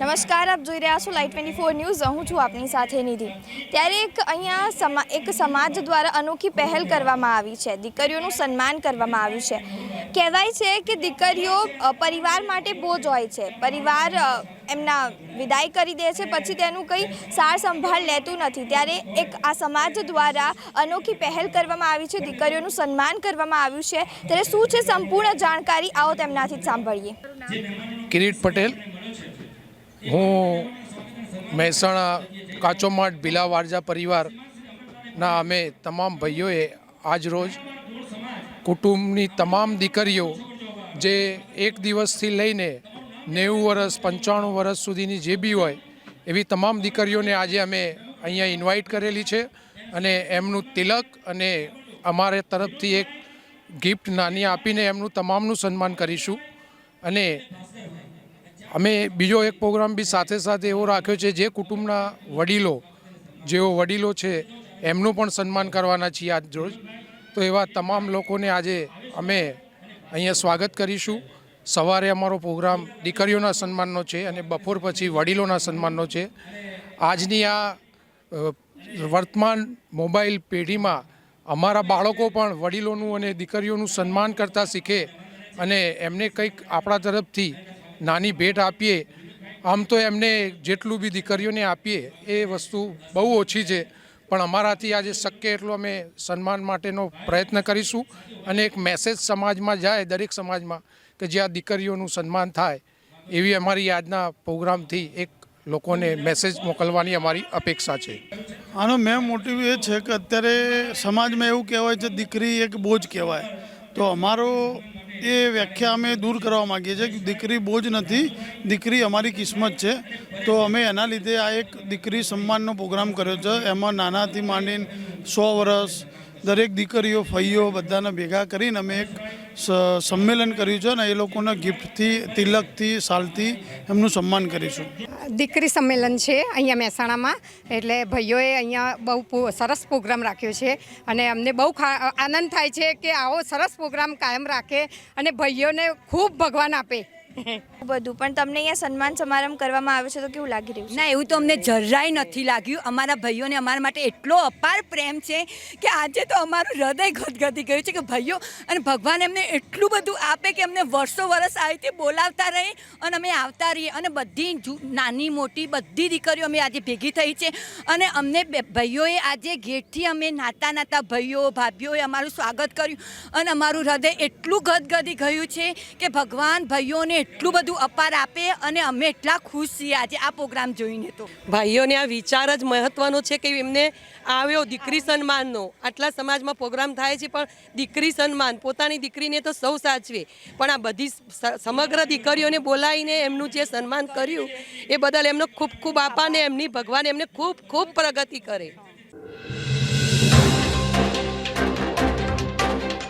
નમસ્કાર, આપ જોઈ રહ્યા છો લાઈટ ટ્વેન્ટી ફોર ન્યૂઝ હું છું આપની સાથે નિધિ. ત્યારે એક અહીંયા એક સમાજ દ્વારા અનોખી પહેલ કરવામાં આવી છે. દીકરીઓનું સન્માન કરવામાં આવ્યું છે. કહેવાય છે કે દીકરીઓ પરિવાર માટે બોજ હોય છે. પરિવાર એમના વિદાય કરી દે છે, પછી તેનું કંઈ સાર સંભાળ લેતું નથી. ત્યારે એક આ સમાજ દ્વારા અનોખી પહેલ કરવામાં આવી છે. દીકરીઓનું સન્માન કરવામાં આવ્યું છે. ત્યારે શું છે સંપૂર્ણ જાણકારી? આવો તેમનાથી જ સાંભળીએ. કિરીટ પટેલ. હું મહેસાણા કાચોમાટ ભીલા વારજા પરિવારના અમે તમામ ભાઈઓએ આજ રોજ કુટુંબની તમામ દીકરીઓ જે એક દિવસથી લઈને નેવું વર્ષ પંચાણું વર્ષ સુધીની જે બી હોય, એવી તમામ દીકરીઓને આજે અમે અહીંયા ઇન્વાઇટ કરેલી છે અને એમનું તિલક અને અમારે તરફથી એક ગિફ્ટ નાની આપીને એમનું તમામનું સન્માન કરીશું. અને અમે બીજો એક પ્રોગ્રામ બી સાથે સાથે એવો રાખ્યો છે, જે કુટુંબના વડીલો, જેઓ વડીલો છે, એમનું પણ સન્માન કરવાના છીએ આજ રોજ. તો એવા તમામ લોકોને આજે અમે અહીંયા સ્વાગત કરીશું. સવારે અમારો પ્રોગ્રામ દીકરીઓના સન્માનનો છે અને બપોર પછી વડીલોના સન્માનનો છે. આજની આ વર્તમાન મોબાઈલ પેઢીમાં અમારા બાળકો પણ વડીલોનું અને દીકરીઓનું સન્માન કરતા શીખે અને એમને કંઈક આપણા તરફથી નાની ભેટ આપીએ, આમ તો એમને જેટલું બી દીકરીઓને આપીએ, એ વસ્તુ બહુ ઓછી છે. પણ અમારાથી આજે શક્ય એટલો અમે સન્માન માટેનો પ્રયત્ન કરીશું અને એક મેસેજ સમાજમાં જાય, દરેક સમાજમાં, કે જ્યાં દીકરીઓનું સન્માન થાય, એવી અમારી આજના પ્રોગ્રામથી એક લોકોને મેસેજ મોકલવાની અમારી અપેક્ષા છે. આનો મેં મોટિવ એ છે કે અત્યારે સમાજમાં એવું કહેવાય છે, દીકરી એક બોજ કહેવાય. તો અમારો એ વ્યાખ્યા અમે દૂર કરવા માગીએ છીએ કે દીકરી બોજ નથી, દીકરી અમારી કિસ્મત છે. તો અમે એના લીધે આ એક દીકરી સન્માનનો પ્રોગ્રામ કર્યો છે. એમાં નાનાથી માંડીને સો વર્ષ દરેક દીકરીઓ ફઈઓ બધાને ભેગા કરીને અમે એક સંમેલન કર્યું છે અને એ લોકોના ગિફ્ટથી, તિલકથી સાલથી એમનું સન્માન કરીશું. દીકરી સંમેલન છે અહીંયા મહેસાણામાં, એટલે ભાઈઓએ અહીંયા બહુ સરસ પ્રોગ્રામ રાખ્યો છે અને અમને બહુ આનંદ થાય છે કે આવો સરસ પ્રોગ્રામ કાયમ રાખે અને ભાઈઓને ખૂબ ભગવાન આપે. બધું. પણ તમને અહીંયા સન્માન સમારંભ કરવામાં આવે છે તો કેવું લાગી રહ્યું ના, એવું તો અમને જરાય નથી લાગ્યું. અમારા ભાઈઓને અમારા માટે એટલો અપાર પ્રેમ છે કે આજે તો અમારું હૃદય ગદગદી ગયું છે કે ભાઈઓ, અને ભગવાન એમને એટલું બધું આપે કે અમને વર્ષો વર્ષ આવી રીતે બોલાવતા રહે અને અમે આવતા રહીએ. અને બધી નાની, મોટી બધી દીકરીઓ અમે આજે ભેગી થઈ છે. અને અમને ભાઈઓએ આજે ગેટથી અમે નાતા નાતા ભાઈઓ, ભાભીઓએ અમારું સ્વાગત કર્યું. અને અમારું હૃદય એટલું ગદગદી ગયું છે કે ભગવાન ભાઈઓને એટલું બધું અપાર આપે અને અમે એટલા ખુશ છીએ આજે આ પ્રોગ્રામ જોઈને તો. ભાઈઓને આ વિચાર જ મહત્વનો છે કે એમને આવ્યો દીકરી સન્માનનો. આટલા સમાજમાં પ્રોગ્રામ થાય છે, પણ દીકરી સન્માન, પોતાની દીકરીને તો સૌ સાચવે. પણ આ બધી સમગ્ર દીકરીઓને બોલાવીને એમનું જે સન્માન કર્યું, એ બદલ એમનો ખૂબ ખૂબ આપાને એમની ભગવાન એમને ખૂબ ખૂબ પ્રગતિ કરે.